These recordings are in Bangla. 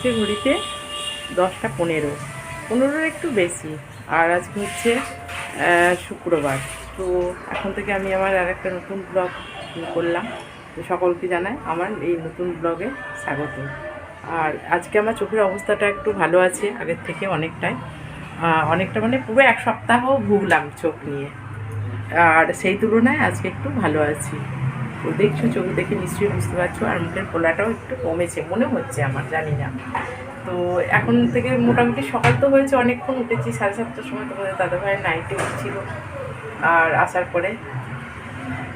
বাজছে ঘড়িতে দশটা পনেরো। পনেরোর একটু বেশি, আর আজকে হচ্ছে শুক্রবার। তো এখন থেকে আমি আমার আর একটা নতুন ব্লগ করলাম। তো সকলকে জানাই আমার এই নতুন ব্লগে স্বাগত। আর আজকে আমার চোখের অবস্থাটা একটু ভালো আছে, আগের থেকে অনেকটাই। অনেকটা মানে পুরো এক সপ্তাহ ভুগলাম চোখ নিয়ে। আর সেই তুলনায় আজকে একটু ভালো আছি। তো দেখছ, চোখ দেখে নিশ্চয়ই বুঝতে পারছ, আর মুখের ফোলাটাও একটু কমেছে, মনে হচ্ছে আমার, জানি না। তো এখন থেকে মোটামুটি সকাল তো হয়েছে, অনেকক্ষণ উঠেছি, সাড়ে সাতটার সময় তোমাদের দাদা ভাইয়ের নাইটে উঠছিল, আর আসার পরে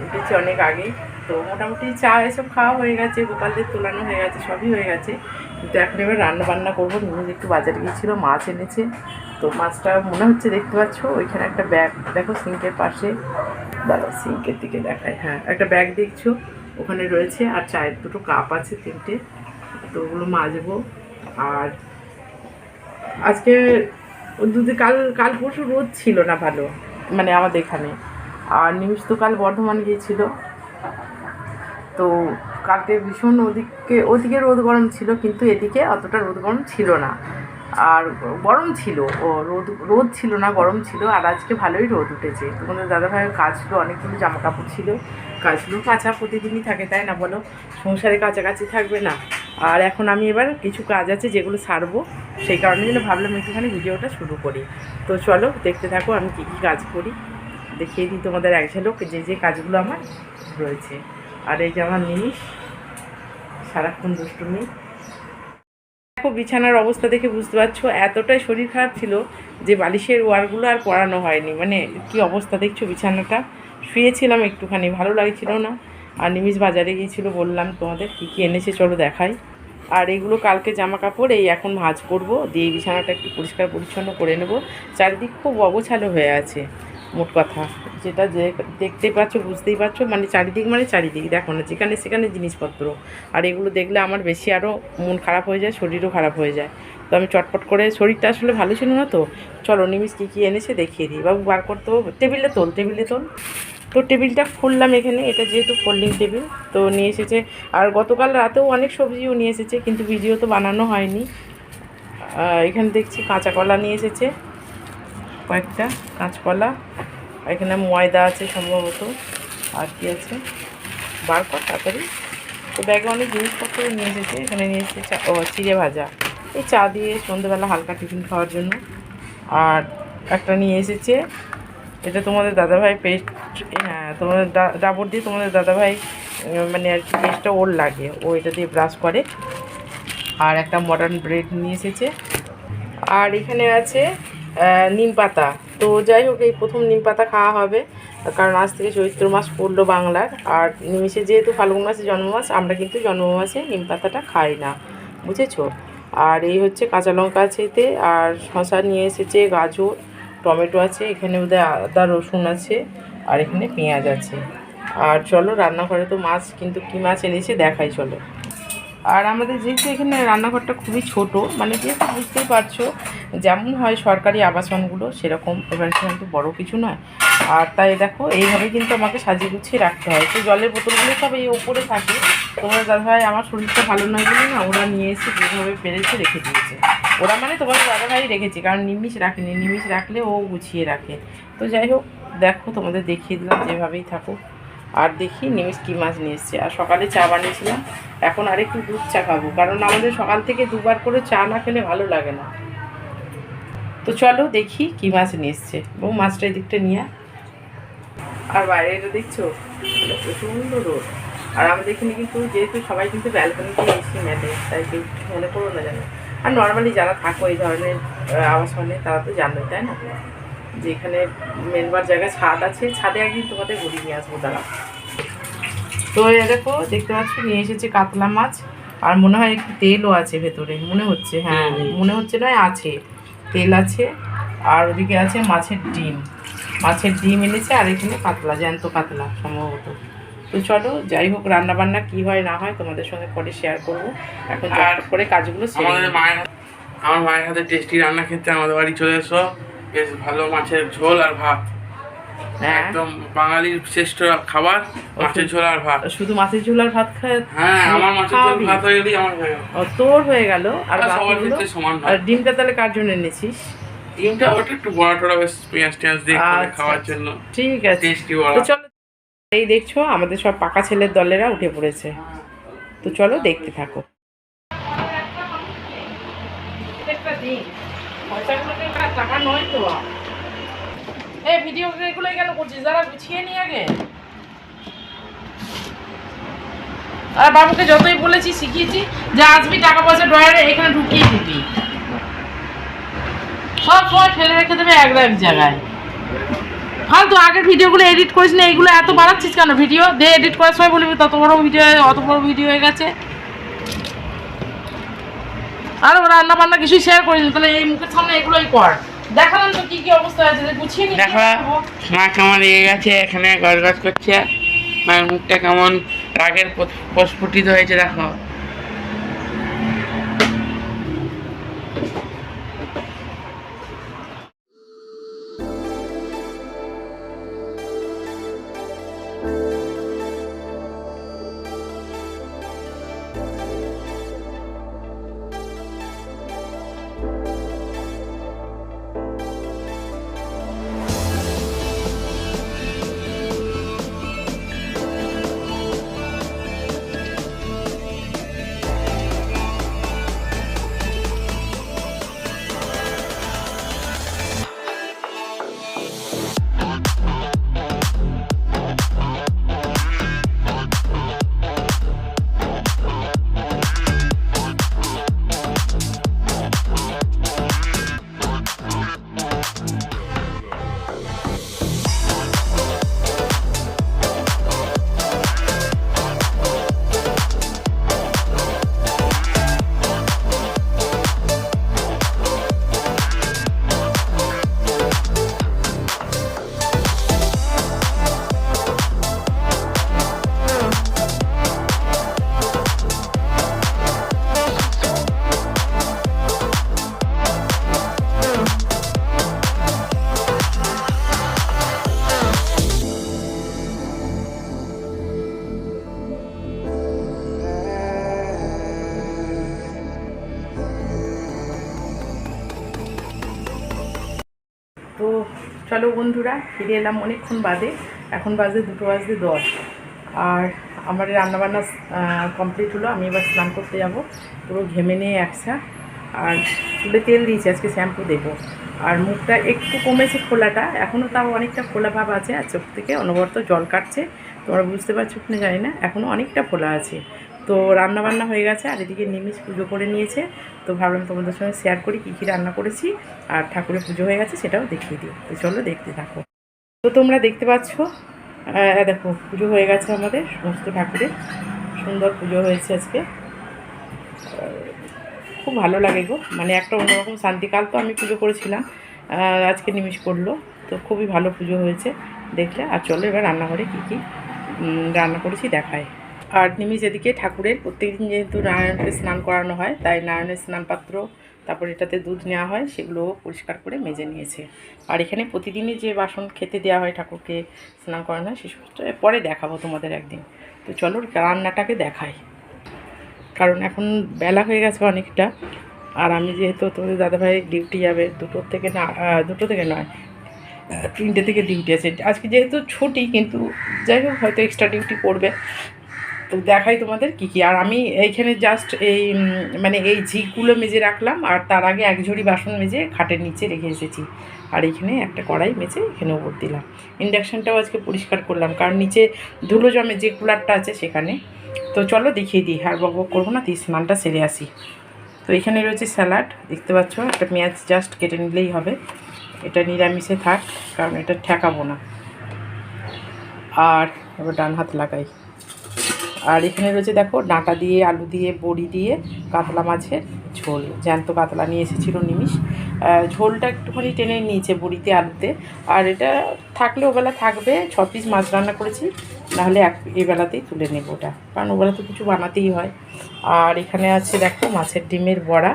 উঠেছি অনেক আগে তো মোটামুটি চা এসব খাওয়া হয়ে গেছে, গোপালদের তোলানো হয়ে গেছে, সবই হয়ে গেছে। কিন্তু এখন এবার রান্না বান্না করব নিউজ একটু বাজারে গিয়েছিল, মাছ এনেছে। তো মাছটা মনে হচ্ছে দেখতে পাচ্ছ, ওইখানে একটা ব্যাগ, দেখো সিঙ্কের পাশে। দাঁড়াও, সিঙ্কের দিকে দেখায় হ্যাঁ একটা ব্যাগ দেখছ? ওখানে রয়েছে, আর চায়ের দুটো কাপ আছে, তিনটে। তো ওগুলো মাজবো। আর আজকে দুদিন কাল কাল পরশু রোদ ছিল না ভালো মানে আমাদের এখানে। আর নিমিষ তো কাল বর্ধমান গিয়েছিল। তো কালকে ভীষণ ওদিকে ওদিকে রোদ গরম ছিল, কিন্তু এদিকে অতটা রোদ গরম ছিল না। আর গরম ছিল, ও রোদ রোদ ছিল না, গরম ছিল, আর আজকে ভালোই রোদ উঠেছে। তোমাদের দাদাভাইয়ের কাজগুলো অনেকগুলো জামা কাপড় ছিল। কাজগুলো কাঁচা প্রতিদিনই থাকে, তাই না বলো? সংসারে কাছাকাছি থাকবে না। আর এখন আমি এবার কিছু কাজ আছে যেগুলো সারবো, সেই কারণে জন্য ভাবলাম একটুখানি ভিডিওটা শুরু করি। তো চলো, দেখতে থাকো, আমি কী কী কাজ করি। দেখিয়ে দিই তোমাদের এক ঝলক যে যে কাজগুলো আমার রয়েছে। আর এই যে আমার জিনিস সারাক্ষণ দুষ্টুমি। দেখো, বিছানার অবস্থা দেখে বুঝতে পারছ, এতটাই শরীর খারাপ ছিল যে বালিশের ওয়ারগুলো আর পরানো হয়নি। মানে কি অবস্থা দেখছ বিছানাটা? শুয়েছিলাম একটুখানি, ভালো লাগছিল না। আর নিমিষ বাজারে গিয়েছিল, বললাম তোমাদের কী কী এনেছে চলো দেখাই। আর এগুলো কালকে জামা কাপড় এই এখন ভাঁজ করব, দিয়ে বিছানাটা একটু পরিষ্কার পরিচ্ছন্ন করে নেব। চারিদিক খুব অগোছালো হয়ে আছে। মোট কথা। যেটা যে দেখতেই পাচ্ছ, বুঝতেই পারছ মানে চারিদিক মানে চারিদিক। দেখো না, যেখানে সেখানে জিনিসপত্র। আর এগুলো দেখলে আমার বেশি আরও মন খারাপ হয়ে যায়, শরীরও খারাপ হয়ে যায়। তো আমি চটপট করে শরীরটা আসলে ভালো ছিল না তো। চলো নিমিষ কী কী এনেছে দেখিয়ে দিই। বাবু বার করতো টেবিলে তোল টেবিলে তোল। তো টেবিলটা খুললাম এখানে। এটা যেহেতু ফোল্ডিং টেবিল, তো নিয়ে এসেছে। আর গতকাল রাতেও অনেক সবজিও নিয়ে এসেছে, কিন্তু ভিডিও তো বানানো হয়নি। এখানে দেখছি কাঁচা কলা নিয়ে এসেছে। কয়েকটা কাঁচকলা। আর এখানে ময়দা আছে সম্ভবত। আর কি আছে? বার কর তাড়াতাড়ি তো ব্যাগে অনেক জিনিসপত্র নিয়ে এসেছে। এখানে নিয়ে এসেছে চা- ও, চিড়ে ভাজা। এই চা দিয়ে সন্ধ্যেবেলা হালকা টিফিন খাওয়ার জন্য। আর একটা নিয়ে এসেছে। এটা তোমাদের দাদাভাই পেস্ট হ্যাঁ তোমাদের ডাবর দিয়ে তোমাদের দাদাভাই মানে আর কি পেস্টটা ওর লাগে। ও এটা দিয়ে ব্রাশ করে। আর একটা মডার্ন ব্রেড নিয়ে এসেছে। আর এখানে আছে নিম পাতা। তো যাই হোক, এই প্রথম নিম পাতা খাওয়া হবে। কারণ আজ থেকে চৈত্র মাস পড়ল বাংলার। আর নিমিষে যেহেতু ফাল্গুন মাসে জন্ম মাস, আমরা কিন্তু জন্ম মাসে নিম পাতাটা খাই না। বুঝেছ? আর এই হচ্ছে কাঁচা লঙ্কা আছে আর শশা নিয়ে এসেছে, গাজর, টমেটো আছে, এখানে ওদের আদা, রসুন আছে, আর এখানে পেঁয়াজ আছে। আর চলো, রান্নাঘরে তো মাছ, কিন্তু কী মাছ এনেছে দেখাই, চলো। আর আমাদের যেহেতু এখানে রান্নাঘরটা খুবই ছোট মানে যেহেতু বুঝতেই পারছ, যেমন হয় সরকারি আবাসনগুলো সেরকম, এবার কিন্তু বড় কিছু নয়। আর তাই দেখো, এইভাবে কিন্তু আমাকে সাজিয়ে গুছিয়ে রাখতে হয়। তো জলের বোতলগুলো সব এই ওপরে থাকে। তোমার দাদাভাই আমার শরীরটা ভালো নয় বলে না, ওরা নিয়ে এসে যেভাবে পেরেছে রেখে দিয়েছে। ওরা মানে তোমার দাদাভাই রেখেছে, কারণ নিমিষ রাখেনি। নিমিষ রাখলে ও গুছিয়ে রাখে। তো যাই হোক, দেখো তোমাদের দেখিয়ে দিলাম যেভাবেই থাকুক। আর দেখি নিমিষ কী মাছ নিয়ে এসছে। আর সকালে চা বানিয়েছিলাম, এখন আর একটু দুধ চা খাব, কারণ আমাদের সকাল থেকে দুবার করে চা না খেলে ভালো লাগে না। তো চলো দেখি কী মাছ নিয়ে এসছে। এবং মাছটা এদিকটা নিয়ে। আর বাইরে এটা দেখছ? প্রচণ্ড রোদ। আর আমাদের এখানে কিন্তু যেহেতু সবাই কিন্তু ব্যালকনিতে এসে মেলে, তাই কেউ মনে করো না জানো আর নর্মালি যারা থাকো এই ধরনের আবাসনে তারা তো জানবে তাই না? যে এখানে মেনবার জায়গায় ছাদ আছে ছাদে একদিন তোমাদের ঘুরিয়ে নিয়ে আসব দাঁড়া তো এ দেখো দেখতে পাচ্ছ নিয়ে এসেছে কাতলা মাছ আর মনে হয় একটু তেলও আছে ভেতরে মনে হচ্ছে হ্যাঁ মনে হচ্ছে নয় আছে তেল আছে আর ওদিকে আছে মাছের ডিম। মাছের ডিম এনেছে আর এখানে কাতলা জ্যান্ত কাতলা সম্ভবত। তো চলো যাই হোক রান্না বান্না কি হয় না হয় তোমাদের সঙ্গে পরে শেয়ার করব। এখন আর করে কাজগুলো আমাদের মায়ের হাত- আমার মায়ের হাতে টেস্টি রান্না খেতে আমাদের বাড়ি চলে এসো। বেশ ভালো মাছের ঝোল আর ভাত। হ্যাঁ। একদম বাঙালির শ্রেষ্ঠ খাবার মাছের ঝোল আর ভাত। শুধু মাছের ঝোল আর ভাত খায় হ্যাঁ আমার মাছের ঝোল ভাত হয়ে গেলেই আমার হয়ে গেল। তোর হয়ে গেল? আর আর সবার ক্ষেত্রে সমান আর ডিমটা তাহলে কার জন্য এনেছিস? ডিমটা ওটা একটু বড়া টড়া বেশ পেঁয়াজ টেঁয়াজ দিয়ে আচ্ছা, খাওয়ার আচ্ছা। জন্য। ঠিক আছে। টেস্টি তো বড়া। চলো এই দেখছ আমাদের সব পাকা ছেলের দলেরা উঠে পড়েছে। তো চলো দেখতে থাকো। টাকা নয় তো? এই ভিডিও এগুলো কেন করছিস? যারা গুছিয়ে নি আগে। আর বাবুকে যতই বলেছি, শিখিয়েছি যে আসবি টাকা পয়সা ড্রয়ারে এখানে ঢুকিয়ে দিবি। সব সময় ফেলে রেখে দেবে এক এক জায়গায়। ফালতু, আগের ভিডিওগুলো এডিট করিস না এইগুলো এত বাড়াচ্ছিস কেন? ভিডিও দে এডিট করার সময় বলবি, তত বড় ভিডিও অত বড় ভিডিও হয়ে গেছে। আর ও রান্না বান্না কিছুই শেয়ার করিনি তাহলে এই মুখের সামনে এগুলোই কর। দেখালাম তো কি কি অবস্থা আছে গুছিয়ে নিই দেখো মা কেমন রেগে গেছে এখানে গজ গজ করছে। মায়ের মুখটা কেমন রাগের প্রস্ফুটিত হয়েছে দেখো। চলো বন্ধুরা, ফিরে এলাম অনেকক্ষণ বাদে। এখন বাজে দুটো বাজতে দশ। আর আমার রান্নাবান্না কমপ্লিট হলো। আমি এবার স্নান করতে যাব। পুরো ঘেমে নিয়ে একসা। আর চুলে তেল দিয়েছি, আজকে শ্যাম্পু দেবো। আর মুখটা একটু কমেছে খোলাটা। এখনও তাও অনেকটা খোলা ভাব আছে। আর চোখ থেকে অনবরত জল কাটছে। তোমরা বুঝতে পারছ কিনা জানি না। এখনও অনেকটা খোলা আছে। তো রান্না বান্না হয়ে গেছে, আর এদিকে নিমিষ পুজো করে নিয়েছে। তো ভাবলাম তোমাদের সঙ্গে শেয়ার করি, কী কী রান্না করেছি, আর ঠাকুরের পুজো হয়ে গেছে সেটাও দেখিয়ে দিই। তো চলো দেখতে থাকো। তো তোমরা দেখতে পাচ্ছ দেখো, পুজো হয়ে গেছে আমাদের, সমস্ত ঠাকুরের। সুন্দর পুজো হয়েছে আজকে। খুব ভালো লাগে গো মানে একটা অন্যরকম শান্তিকাল তো আমি পুজো করেছিলাম আজকে নিমিষ করল, তো খুবই ভালো পুজো হয়েছে দেখলে। আর চলো এবার রান্নাঘরে কী কী রান্না করেছি দেখায় আর নিমিষ এদিকে ঠাকুরের প্রত্যেকদিন যেহেতু নারায়ণকে স্নান করানো হয়, তাই নারায়ণের স্নানপাত্র, তারপর এটাতে দুধ নেওয়া হয় সেগুলো পরিষ্কার করে মেজে নিয়েছে। আর এখানে প্রতিদিনই যে বাসন খেতে দেওয়া হয় ঠাকুরকে স্নান করানো হয়, সে পরে দেখাবো তোমাদের একদিন। তো চলো রান্নাটাকে দেখাই। কারণ এখন বেলা হয়ে গেছে অনেকটা, আর আমি যেহেতু তোমাদের দাদাভাই ডিউটি যাবে, দুটোর থেকে না দুটো থেকে নয়, তিনটে থেকে ডিউটি আছে। আজকে যেহেতু ছুটি, কিন্তু যাই হোক, হয়তো এক্সট্রা ডিউটি করবে তো দেখাই তোমাদের কি কি। আর আমি এইখানে জাস্ট এই মানে এই ঝিকগুলো মেজে রাখলাম, আর তার আগে এক ঝুড়ি বাসন মেজে খাটের নিচে রেখে এসেছি। আর এখানে একটা কড়াই মেজে এখানে ওপর দিলাম। ইন্ডাকশানটাও আজকে পরিষ্কার করলাম, কারণ নিচে ধুলো জমে যে কুলারটা আছে সেখানে। তো চলো দেখিয়ে দিই, আর বক বক করব না তুই স্নানটা সেরে আসি। তো এখানে রয়েছে স্যালাড, দেখতে পাচ্ছ? একটা পেঁয়াজ জাস্ট কেটে নিলেই হবে। এটা নিরামিষে থাক, কারণ এটা ঠেকাবো না। আর এবার ডান হাত লাগাই। আর এখানে রয়েছে দেখো ডাঁটা দিয়ে, আলু দিয়ে, বড়ি দিয়ে, কাতলা মাছের ঝোল। জ্যান্ত কাতলা নিয়ে এসেছিল নিমিষ। ঝোলটা একটুখানি টেনে নিয়েছে বড়িতে, আলুতে। আর এটা থাকলে ওবেলা থাকবে, ছ পিস মাছ রান্না করেছি, নাহলে এক, এবেলাতেই তুলে নেব ওটা। কারণ ওবেলা তো কিছু বানাতেই হয়। আর এখানে আছে দেখো মাছের ডিমের বড়া।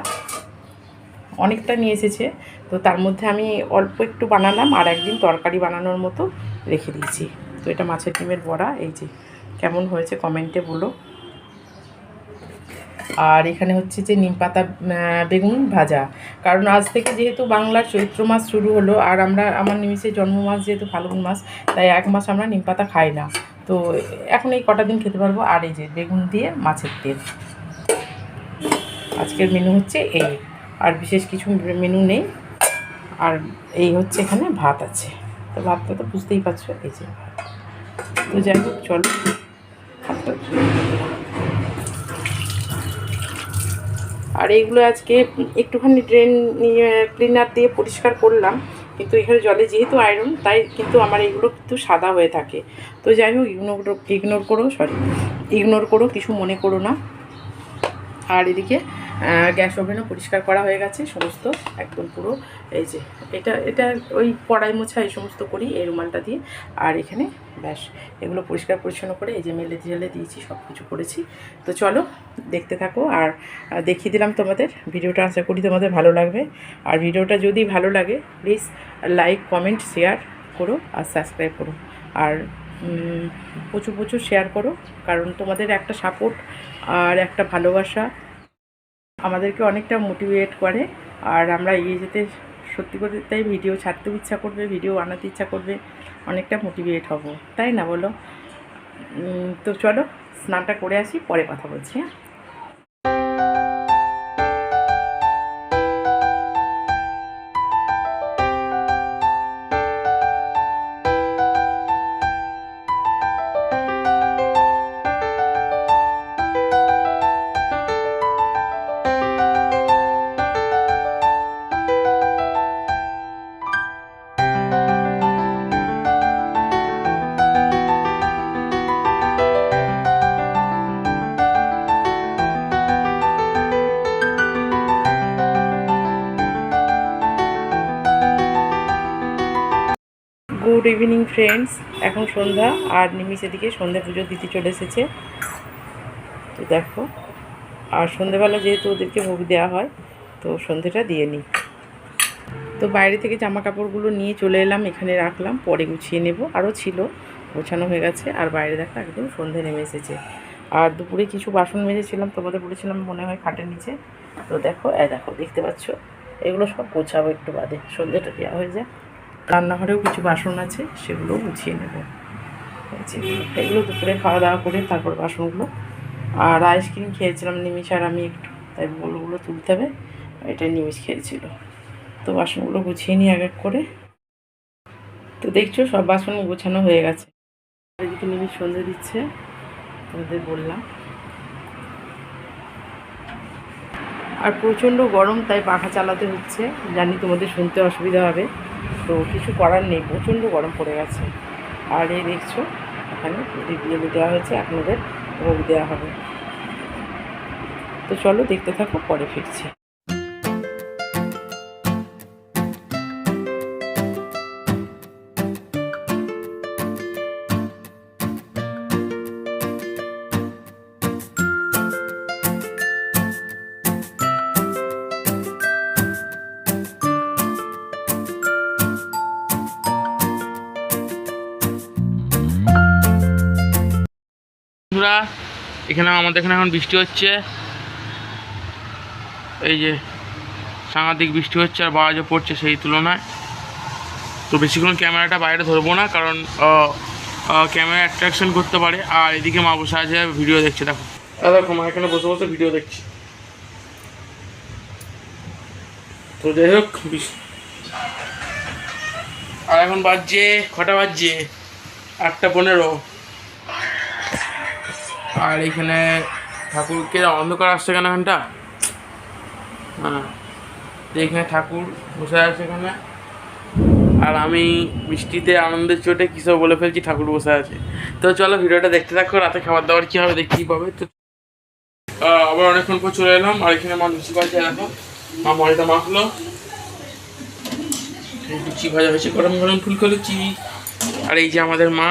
অনেকটা নিয়ে এসেছে। তো তার মধ্যে আমি অল্প একটু বানালাম, আর একদিন তরকারি বানানোর মতো রেখে দিয়েছি। তো এটা মাছের ডিমের বড়া, এই যে। কেমন হয়েছে কমেন্টে বলো। আর এখানে হচ্ছে যে নিম পাতা বেগুন ভাজা। কারণ আজ থেকে যেহেতু বাংলার চৈত্র মাস শুরু হলো, আর আমরা, আমার নিমিষের জন্ম মাস যেহেতু ফাল্গুন মাস, তাই এক মাস আমরা নিম পাতা খাই না। তো এখন এই কটা দিন খেতে পারব, আর এই যে বেগুন দিয়ে মাছের তেল। আজকের মেনু হচ্ছে এই। আর বিশেষ কিছু মেনু নেই। আর এই হচ্ছে এখানে ভাত আছে। তো ভাতটা তো বুঝতেই পারছ, এই যে তো যাই হোক, চলো। আর এইগুলো আজকে একটুখানি ড্রেন ক্লিনার দিয়ে পরিষ্কার করলাম, কিন্তু এখানে জলে যেহেতু আয়রন তাই কিন্তু আমার এইগুলো কিন্তু সাদা হয়ে থাকে। তো যাই হোক ইগনোর ইগনোর করো সরি ইগনোর করো, কিছু মনে করো না। আর এদিকে গ্যাস ওভেনও পরিষ্কার করা হয়ে গেছে, সমস্ত, একদম পুরো। এই যে, এটা এটা ওই কড়াই মোছা এই সমস্ত করি, এই রুমালটা দিয়ে। আর এখানে, ব্যাস, এগুলো পরিষ্কার পরিচ্ছন্ন করে এই যে মেলে জেলে দিয়েছি সব কিছু করেছি। তো চলো, দেখতে থাকো। আর দেখিয়ে দিলাম তোমাদের ভিডিওটা, আশা করি তোমাদের ভালো লাগবে। আর ভিডিওটা যদি ভালো লাগে প্লিজ লাইক কমেন্ট শেয়ার করো আর সাবস্ক্রাইব করো। আর প্রচুর প্রচুর শেয়ার করো। কারণ তোমাদের একটা সাপোর্ট আর একটা ভালোবাসা আমাদেরকে অনেকটা মোটিভেট করে। আর আমরা এগিয়ে যেতে সত্যি করে তাই ভিডিও ছাড়তেও ইচ্ছা করবে ভিডিও বানাতে ইচ্ছা করবে, অনেকটা মোটিভেট হব। তাই না বলো? তো চলো, স্নানটা করে আসি, পরে কথা বলছি হ্যাঁ? গুড ইভিনিং ফ্রেন্ডস, এখন সন্ধ্যা আর নিমিষ এদিকে সন্ধ্যা পুজো দিতে চলে এসেছে। তো দেখো, আর সন্ধ্যেবেলা যেহেতু ওদেরকে ভোগ দেওয়া হয়, তো সন্ধ্যেটা দিয়ে নিই। তো বাইরে থেকে জামা কাপড়গুলো নিয়ে চলে এলাম, এখানে রাখলাম, পরে গুছিয়ে নেব। আরও ছিল, গোছানো হয়ে গেছে, আর বাইরে দেখো একদম সন্ধে নেমে এসেছে। আর দুপুরে কিছু বাসন মেজেছিলাম, তোমাদের বলেছিলাম মনে হয় খাটের নিচে। তো দেখো, এ দেখো, দেখতে পাচ্ছ? এগুলো সব গোছাবো একটু বাদে, সন্ধ্যেটা দেওয়া হয়ে যায় রান্নাঘরেও কিছু বাসন আছে, সেগুলো গুছিয়ে নেব। এগুলো দুপুরে খাওয়া দাওয়া করে তারপর বাসনগুলো। আর আইসক্রিম খেয়েছিলাম, নিমিষ আর আমি একটু, তাই বলগুলো তুলতে হবে। এটা নিমিষ খেয়েছিল। তো বাসনগুলো গুছিয়ে নিই এক এক করে। তো দেখছ, সব বাসন গোছানো হয়ে গেছে। এদিকে নিমিষ সন্ধে দিচ্ছে, তোমাদের বললাম। আর প্রচণ্ড গরম, তাই পাখা চালাতে হচ্ছে। জানি তোমাদের শুনতে অসুবিধা হবে। তো কিছু করার নেই, প্রচণ্ড গরম পড়ে গেছে। আর এই দেখছ, এখানে বিয়ে দেওয়া হয়েছে, আপনাদের ভোগ দেওয়া হবে। তো চলো দেখতে থাকো, পরে ফিরছি। এখানে আমাদের এখানে এখন বৃষ্টি হচ্ছে। এই যে সাংঘাতিক বৃষ্টি হচ্ছে আর বাজও পড়ছে সেই তুলনায়। তো বেশিক্ষণ ক্যামেরাটা বাইরে ধরবো না, কারণ ক্যামেরা অ্যাট্রাকশন করতে পারে। আর এদিকে মা বসে আছে, ভিডিও দেখছে, দেখো। দেখো, মা এখানে বসে বসে ভিডিও দেখছি। তো যাই হোক আর এখন বাজছে কটা বাজছে? আটটা পনেরো। আর এখানে ঠাকুরকে অন্ধকার আসছে কেন এখানটা? হ্যাঁ এখানে ঠাকুর বসে আছে এখানে। আর আমি বৃষ্টিতে আনন্দের চোটে কী সব বলে ফেলছি, ঠাকুর বসে আছে। তো চলো ভিডিওটা দেখতে থাকো, রাতে খাবার দাবার কী হবে দেখতেই পাবে। তো আবার অনেকক্ষণ পর চলে এলাম, আর এখানে মা লুচি ভাজা দেখো, মা ময়দা মাখলো। লুচি ভাজা হয়েছে, গরম গরম ফুলকো লুচি। আর এই যে আমাদের মা,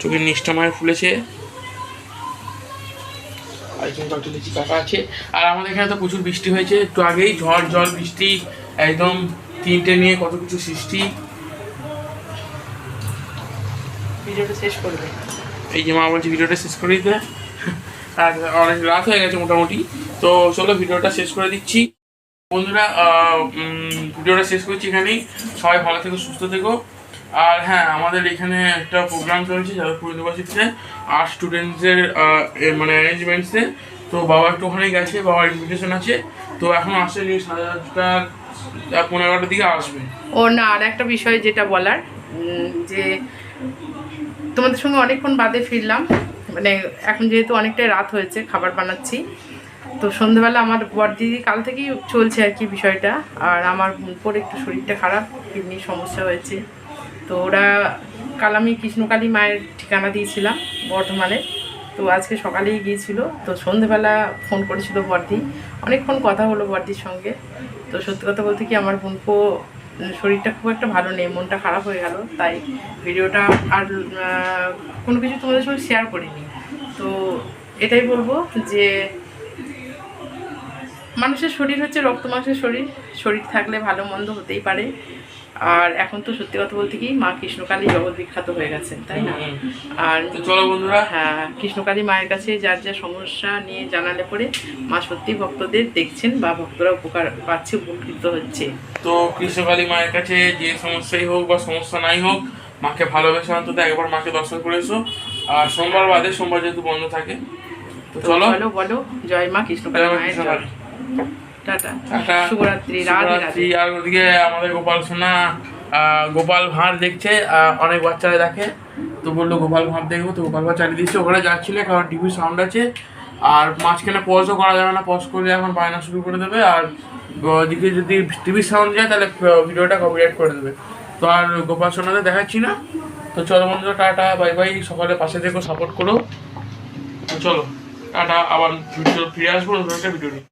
চোখের নিষ্ঠা মায়ের ফুলেছে। আর এখানে কয়েকটা লিচি কাকা আছে। আর আমাদের এখানে তো প্রচুর বৃষ্টি হয়েছে একটু আগেই ঝড় জল বৃষ্টি একদম তিনটে নিয়ে কত কিছু সৃষ্টি। ভিডিওটা শেষ করবে এই যে মা বলছে ভিডিওটা শেষ করে দিতে। আর অনেক রাত হয়ে গেছে মোটামুটি। তো চলো ভিডিওটা শেষ করে দিচ্ছি। বন্ধুরা ভিডিওটা শেষ করছি এখানেই। সবাই ভালো থেকো সুস্থ থেকো। আর হ্যাঁ আমাদের এখানে একটা প্রোগ্রাম চলছে যাদবপুর ইউনিভার্সিটিতে আর্ট স্টুডেন্টসের মানে অ্যারেঞ্জমেন্টসে তো বাবা একটু ওখানে গেছে, বাবার ইনভিটেশন আছে। তো এখন আসেনি সাড়ে দশটা পনেরো এগারোটার দিকে আসবে। ও না, আর একটা বিষয় যেটা বলার যে তোমাদের সঙ্গে অনেকক্ষণ বাদে ফিরলাম। মানে এখন যেহেতু অনেকটাই রাত হয়েছে, খাবার বানাচ্ছি। তো সন্ধ্যেবেলা আমার বড়দিদি কাল থেকেই চলছে আর কি বিষয়টা। আর আমার বোনপোর একটু শরীরটা খারাপ, কিডনির সমস্যা হয়েছে। তো ওরা কাল আমি কৃষ্ণকালী মায়ের ঠিকানা দিয়েছিলাম বর্ধমানে। তো আজকে সকালেই গিয়েছিল। তো সন্ধেবেলা ফোন করেছিল বর্দি। অনেকক্ষণ কথা হলো বর্দির সঙ্গে। তো সত্যি কথা বলতে কি আমার বোনপো শরীরটা খুব একটা ভালো নেই, মনটা খারাপ হয়ে গেল। তাই ভিডিওটা আর কোনো কিছু তোমাদের সঙ্গে শেয়ার করিনি। তো এটাই বলব যে মানুষের শরীর হচ্ছে রক্ত মাংসের শরীর। শরীর থাকলে ভালো মন্দ হতেই পারে। আর এখন তো সত্যি কথা বলতে কি মা কৃষ্ণকালী জগৎ বিখ্যাত হয়ে গেছেন তাই না? আর তো চলো বন্ধুরা। হ্যাঁ কৃষ্ণকালী মায়ের কাছে যার যা সমস্যা নিয়ে জানালে পরে মা সত্যি ভক্তদের দেখছেন বা ভক্তরা উপকার পাচ্ছে উপকৃত হচ্ছে। তো কৃষ্ণকালী মায়ের কাছে যে সমস্যাই হোক বা সমস্যা নাই হোক মাকে ভালোবেসে অন্তত একবার মাকে দর্শন করে এসো। আর সোমবার বাদে সোমবার যেহেতু বন্ধ থাকে তো চলো। বলো জয় মা কৃষ্ণকালী মায়ের। জয়। টাটা। টাটা। শুভরাত্রি রাধে আর ওদিকে আমাদের গোপাল সোনা গোপাল ভাঁড় দেখছে অনেক বাচ্চারা দেখে। তো বলল গোপাল ভাঁড় দেখব তো গোপাল ভাঁড় চালিয়ে দিচ্ছে ওখানে যাচ্ছিল কারণ টিভির সাউন্ড আছে। আর মাঝখানে পজও করা যাবে না পজ করলে এখন বায়না শুরু করে দেবে। আর ওদিকে যদি টিভির সাউন্ড যায় তাহলে ভিডিওটা কপিরাইট করে দেবে। তো আর গোপাল সোনাদের দেখাচ্ছি না। তো চলো বন্ধুরা টাটা বাই বাই সকালে পাশে থেকো সাপোর্ট করো। তো চলো টাটা আবার ভিডিও ফিরে আসব নতুন একটা ভিডিও নিয়ে।